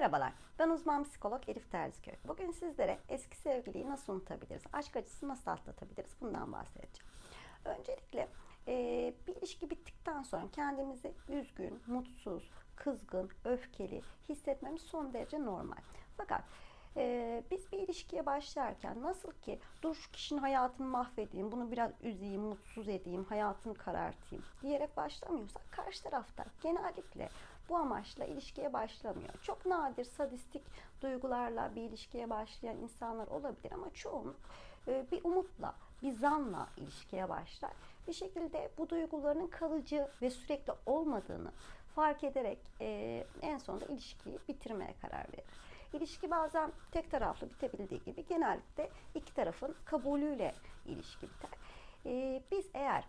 Merhabalar, ben uzman psikolog Elif Terziköy. Bugün sizlere eski sevgiliyi nasıl unutabiliriz, aşk acısını nasıl atlatabiliriz bundan bahsedeceğim. Öncelikle e, bir ilişki bittikten sonra kendimizi üzgün, mutsuz, kızgın, öfkeli hissetmemiz son derece normal. Fakat e, biz bir ilişkiye başlarken nasıl ki dur şu kişinin hayatını mahvedeyim, bunu biraz üzeyim, mutsuz edeyim, hayatını karartayım diyerek başlamıyorsak karşı tarafta genellikle bu amaçla ilişkiye başlamıyor. Çok nadir sadistik duygularla bir ilişkiye başlayan insanlar olabilir ama çoğunluk e, bir umutla, bir zanla ilişkiye başlar. Bir şekilde bu duygularının kalıcı ve sürekli olmadığını fark ederek e, en sonunda ilişkiyi bitirmeye karar verir. İlişki bazen tek taraflı bitebildiği gibi genellikle iki tarafın kabulüyle ilişki biter. E, biz eğer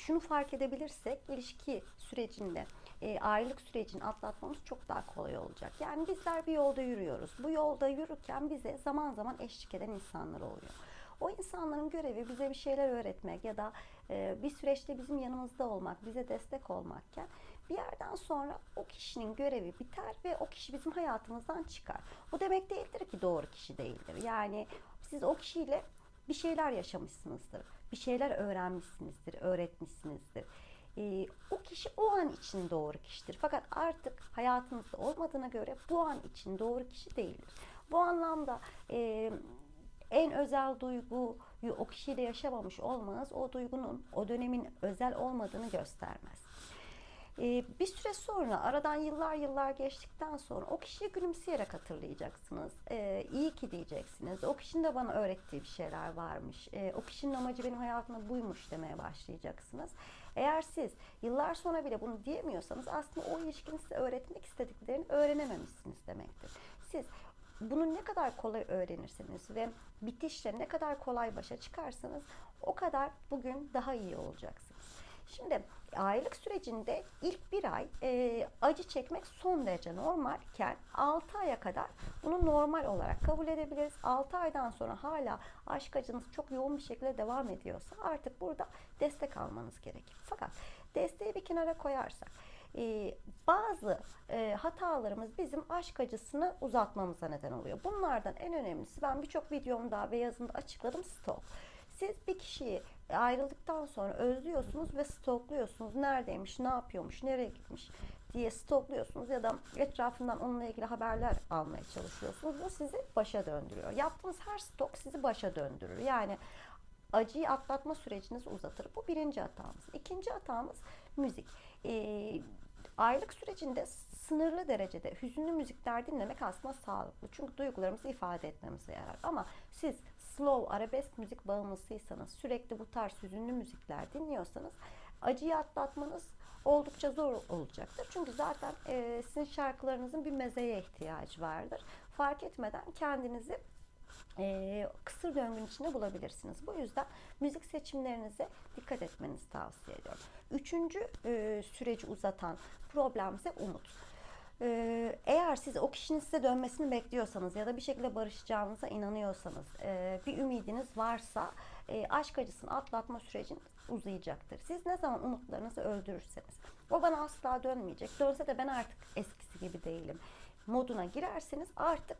şunu fark edebilirsek ilişki sürecinde e, ayrılık sürecini atlatmamız çok daha kolay olacak. Yani bizler bir yolda yürüyoruz. Bu yolda yürürken bize zaman zaman eşlik eden insanlar oluyor. O insanların görevi bize bir şeyler öğretmek ya da e, bir süreçte bizim yanımızda olmak, bize destek olmakken bir yerden sonra o kişinin görevi biter ve o kişi bizim hayatımızdan çıkar. Bu demek değildir ki doğru kişi değildir. Yani siz o kişiyle bir şeyler yaşamışsınızdır. Bir şeyler öğrenmişsinizdir, öğretmişsinizdir. Ee, o kişi o an için doğru kişidir. Fakat artık hayatınızda olmadığına göre bu an için doğru kişi değildir. Bu anlamda e, en özel duyguyu o kişiyle yaşamamış olmanız o duygunun o dönemin özel olmadığını göstermez. Ee, bir süre sonra aradan yıllar yıllar geçtikten sonra o kişiyi gülümseyerek hatırlayacaksınız. Ee, iyi ki diyeceksiniz. O kişinin de bana öğrettiği bir şeyler varmış. Ee, o kişinin amacı benim hayatımda buymuş demeye başlayacaksınız. Eğer siz yıllar sonra bile bunu diyemiyorsanız aslında o ilişkinin size öğretmek istediklerini öğrenememişsiniz demektir. Siz bunu ne kadar kolay öğrenirseniz ve bitişle ne kadar kolay başa çıkarsanız o kadar bugün daha iyi olacaksınız. Şimdi ayrılık sürecinde ilk bir ay e, acı çekmek son derece normalken 6 aya kadar bunu normal olarak kabul edebiliriz. 6 aydan sonra hala aşk acınız çok yoğun bir şekilde devam ediyorsa artık burada destek almanız gerekir. Fakat desteği bir kenara koyarsak e, bazı e, hatalarımız bizim aşk acısını uzatmamıza neden oluyor. Bunlardan en önemlisi ben birçok videomda ve yazımda açıkladım stok. Siz bir kişiyi ayrıldıktan sonra özlüyorsunuz ve stokluyorsunuz. Neredeymiş, ne yapıyormuş, nereye gitmiş diye stokluyorsunuz ya da etrafından onunla ilgili haberler almaya çalışıyorsunuz. Bu sizi başa döndürüyor. Yaptığınız her stok sizi başa döndürür. Yani acıyı atlatma sürecinizi uzatır. Bu birinci hatamız. İkinci hatamız müzik. Ee, ayrılık sürecinde sınırlı derecede hüzünlü müzikler dinlemek aslında sağlıklı. Çünkü duygularımızı ifade etmemize yarar. Ama siz slow, arabesk müzik bağımlısıysanız, sürekli bu tarz hüzünlü müzikler dinliyorsanız acıyı atlatmanız oldukça zor olacaktır. Çünkü zaten e, sizin şarkılarınızın bir mezeye ihtiyacı vardır. Fark etmeden kendinizi e, kısır döngünün içinde bulabilirsiniz. Bu yüzden müzik seçimlerinize dikkat etmenizi tavsiye ediyorum. Üçüncü e, süreci uzatan problem ise umut. E, eğer siz o kişinin size dönmesini bekliyorsanız ya da bir şekilde barışacağınıza inanıyorsanız, e, bir ümidiniz varsa e, aşk acısını atlatma süreciniz uzayacaktır. Siz ne zaman umutlarınızı öldürürseniz, o bana asla dönmeyecek, dönse de ben artık eskisi gibi değilim moduna girerseniz artık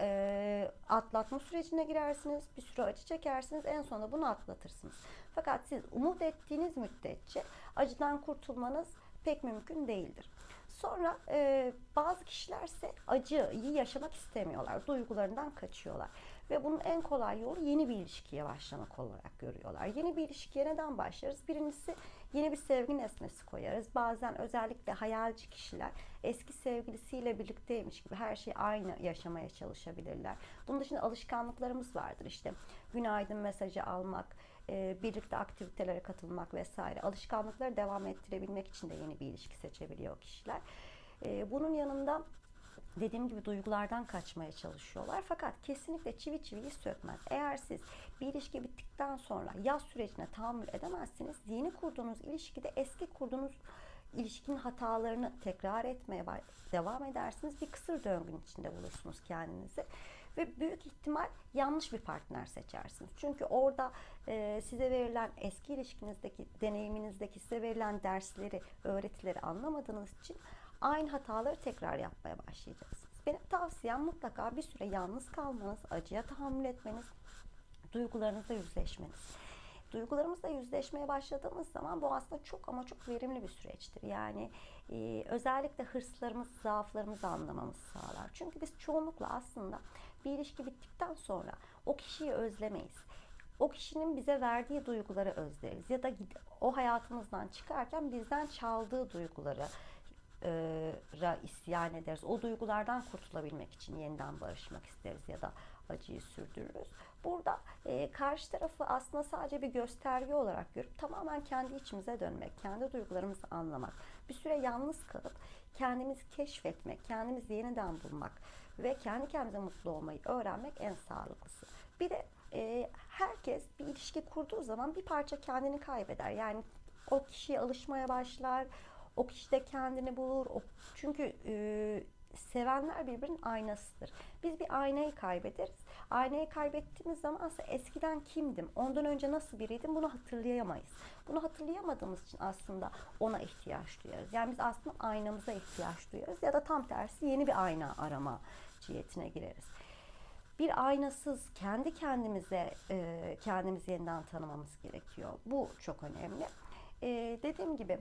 e, atlatma sürecine girersiniz. Bir süre acı çekersiniz. En sonunda bunu atlatırsınız. Fakat siz umut ettiğiniz müddetçe acıdan kurtulmanız pek mümkün değildir. Sonra e, bazı kişiler ise acıyı yaşamak istemiyorlar. Duygularından kaçıyorlar. Ve bunun en kolay yolu yeni bir ilişkiye başlamak olarak görüyorlar. Yeni bir ilişkiye neden başlarız? Birincisi yeni bir sevgi nesnesi koyarız. Bazen özellikle hayalci kişiler eski sevgilisiyle birlikteymiş gibi her şeyi aynı yaşamaya çalışabilirler. Bunun dışında alışkanlıklarımız vardır. İşte günaydın mesajı almak, e, birlikte aktivitelere katılmak vesaire. Alışkanlıkları devam ettirebilmek için de yeni bir ilişki seçebiliyor kişiler. E, bunun yanında dediğim gibi duygulardan kaçmaya çalışıyorlar. Fakat kesinlikle çivi çiviyi sökmez. Eğer siz bir ilişki bittikten sonra yaz sürecine tahammül edemezsiniz. Yeni kurduğunuz ilişkide eski kurduğunuz ilişkinin hatalarını tekrar etmeye devam edersiniz. Bir kısır döngün içinde bulursunuz kendinizi. Ve büyük ihtimal yanlış bir partner seçersiniz. Çünkü orada e, size verilen eski ilişkinizdeki, deneyiminizdeki size verilen dersleri, öğretileri anlamadığınız için aynı hataları tekrar yapmaya başlayacaksınız. Benim tavsiyem mutlaka bir süre yalnız kalmanız, acıya tahammül etmeniz, duygularınızla yüzleşmeniz. Duygularımızla yüzleşmeye başladığımız zaman bu aslında çok ama çok verimli bir süreçtir. Yani e, özellikle hırslarımız, zaaflarımızı anlamamızı sağlar. Çünkü biz çoğunlukla aslında bir ilişki bittikten sonra o kişiyi özlemeyiz. O kişinin bize verdiği duyguları özleriz ya da o hayatımızdan çıkarken bizden çaldığı duyguları ra isyan ederiz. O duygulardan kurtulabilmek için yeniden barışmak isteriz ya da acıyı sürdürürüz. Burada e, karşı tarafı aslında sadece bir gösterge olarak görüp tamamen kendi içimize dönmek, kendi duygularımızı anlamak, bir süre yalnız kalıp kendimizi keşfetmek, kendimizi yeniden bulmak ve kendi kendimize mutlu olmayı öğrenmek en sağlıklısı. Bir de e, herkes bir ilişki kurduğu zaman bir parça kendini kaybeder. Yani o kişiye alışmaya başlar, o kişi de kendini bulur. O, çünkü e, sevenler birbirinin aynasıdır. Biz bir aynayı kaybederiz. Aynayı kaybettiğimiz zaman ise eskiden kimdim, ondan önce nasıl biriydim bunu hatırlayamayız. Bunu hatırlayamadığımız için aslında ona ihtiyaç duyarız. Yani biz aslında aynamıza ihtiyaç duyarız ya da tam tersi yeni bir ayna arama cihetine gireriz. Bir aynasız kendi kendimize e, kendimizi yeniden tanımamız gerekiyor. Bu çok önemli. E, dediğim gibi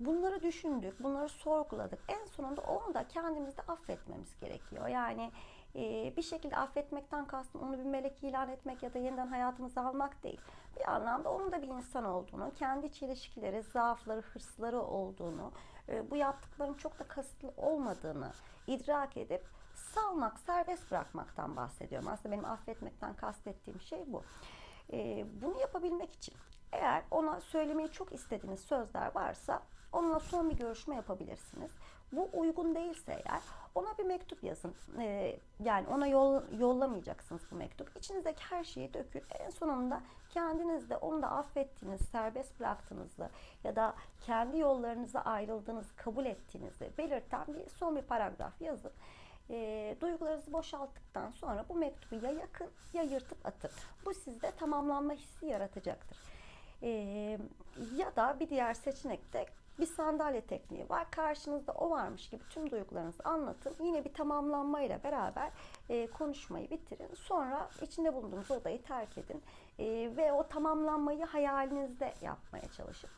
bunları düşündük, bunları sorguladık. En sonunda onu da kendimizde affetmemiz gerekiyor. Yani e, bir şekilde affetmekten kastım onu bir melek ilan etmek ya da yeniden hayatımıza almak değil. Bir anlamda onun da bir insan olduğunu, kendi çelişkileri, zaafları, hırsları olduğunu, e, bu yaptıkların çok da kasıtlı olmadığını idrak edip salmak, serbest bırakmaktan bahsediyorum. Aslında benim affetmekten kastettiğim şey bu. E, bunu yapabilmek için eğer ona söylemeyi çok istediğiniz sözler varsa onunla son bir görüşme yapabilirsiniz. Bu uygun değilse eğer ona bir mektup yazın. Ee, yani ona yol, yollamayacaksınız bu mektup. İçinizdeki her şeyi dökün. En sonunda kendiniz de onu da affettiğiniz, serbest bıraktığınızı ya da kendi yollarınıza ayrıldığınızı kabul ettiğinizi belirten bir son bir paragraf yazın. E, duygularınızı boşalttıktan sonra bu mektubu ya yakın ya yırtıp atın. Bu sizde tamamlanma hissi yaratacaktır. E, ya da bir diğer seçenek de bir sandalye tekniği var. Karşınızda o varmış gibi tüm duygularınızı anlatın. Yine bir tamamlanmayla beraber e, konuşmayı bitirin. Sonra içinde bulunduğunuz odayı terk edin. E, ve o tamamlanmayı hayalinizde yapmaya çalışın.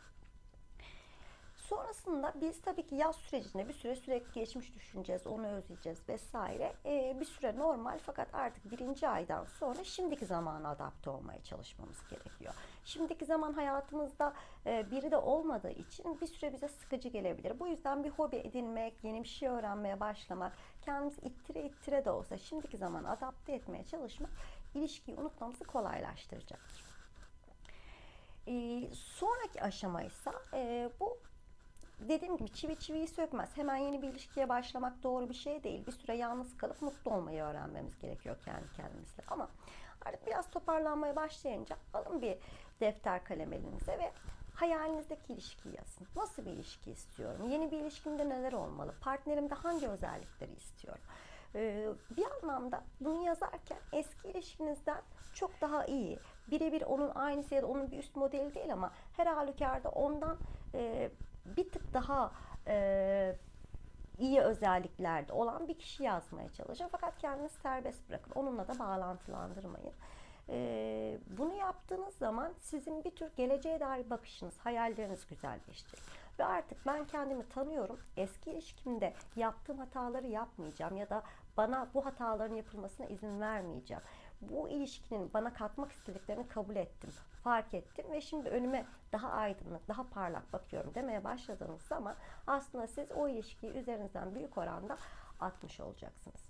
Sonrasında biz tabii ki yaz sürecinde bir süre sürekli geçmiş düşüneceğiz, onu özleyeceğiz vesaire. Ee, bir süre normal fakat artık birinci aydan sonra şimdiki zamana adapte olmaya çalışmamız gerekiyor. Şimdiki zaman hayatımızda e, biri de olmadığı için bir süre bize sıkıcı gelebilir. Bu yüzden bir hobi edinmek, yeni bir şey öğrenmeye başlamak, kendimizi ittire ittire de olsa şimdiki zaman adapte etmeye çalışmak ilişkiyi unutmamızı kolaylaştıracaktır. Ee, sonraki aşama ise e, bu dediğim gibi çivi çiviyi sökmez. Hemen yeni bir ilişkiye başlamak doğru bir şey değil. Bir süre yalnız kalıp mutlu olmayı öğrenmemiz gerekiyor kendi kendimizle. Ama artık biraz toparlanmaya başlayınca alın bir defter kalem elinize ve hayalinizdeki ilişkiyi yazın. Nasıl bir ilişki istiyorum? Yeni bir ilişkimde neler olmalı? Partnerimde hangi özellikleri istiyorum? Ee, bir anlamda bunu yazarken eski ilişkinizden çok daha iyi, birebir onun aynısı ya da onun bir üst modeli değil ama her halükarda ondan e, bir tık daha e, iyi özelliklerde olan bir kişi yazmaya çalışın. Fakat kendinizi serbest bırakın. Onunla da bağlantılandırmayın. E, bunu yaptığınız zaman sizin bir tür geleceğe dair bakışınız, hayalleriniz güzelleşecek. Ve artık ben kendimi tanıyorum. Eski ilişkimde yaptığım hataları yapmayacağım ya da bana bu hataların yapılmasına izin vermeyeceğim. Bu ilişkinin bana katmak istediklerini kabul ettim, fark ettim ve şimdi önüme daha aydınlık, daha parlak bakıyorum demeye başladığınız zaman aslında siz o ilişkiyi üzerinizden büyük oranda atmış olacaksınız.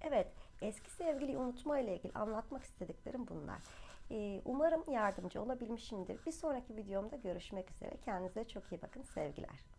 Evet, eski sevgiliyi unutma ile ilgili anlatmak istediklerim bunlar. Ee, umarım yardımcı olabilmişimdir. Bir sonraki videomda görüşmek üzere. Kendinize çok iyi bakın. Sevgiler.